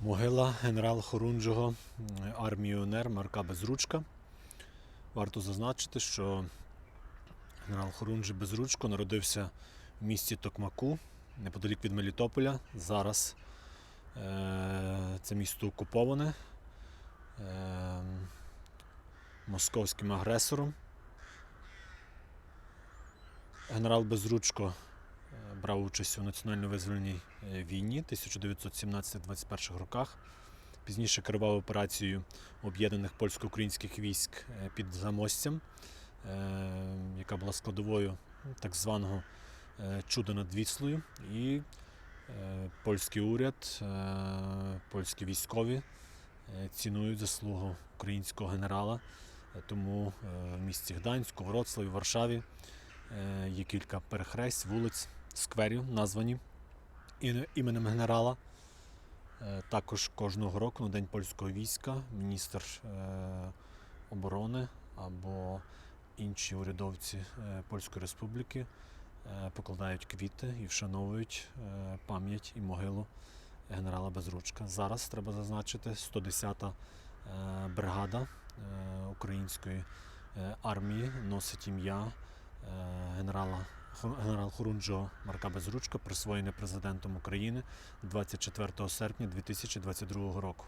Могила генерала Хорунжого армії УНР Марка Безручка. Варто зазначити, що генерал Хорунжий Безручко народився в місті Токмаку, неподалік від Мелітополя. Зараз е- це місто окуповане е- московським агресором. Генерал Безручко брав участь у національно-визвольній е, війні 1917-21 роках. Пізніше керував операцією об'єднаних польсько-українських військ е, під Замостям, е, яка була складовою так званого чуда над Віслою. І польський уряд, польські військові цінують заслугу українського генерала. Тому в місті Гданську, Вроцлаві, Варшаві є кілька перехресть, вулиць, скверів, названі іменем генерала. Е, Також кожного року на День польського війська міністр е, оборони або інші урядовці е, Польської Республіки покладають квіти і вшановують пам'ять і могилу генерала Безручка. Зараз треба зазначити 110-та е, бригада української армії носить ім'я генерала генерал Хорунжо Марка Безручка, присвоєне президентом України 24 серпня 2022 року.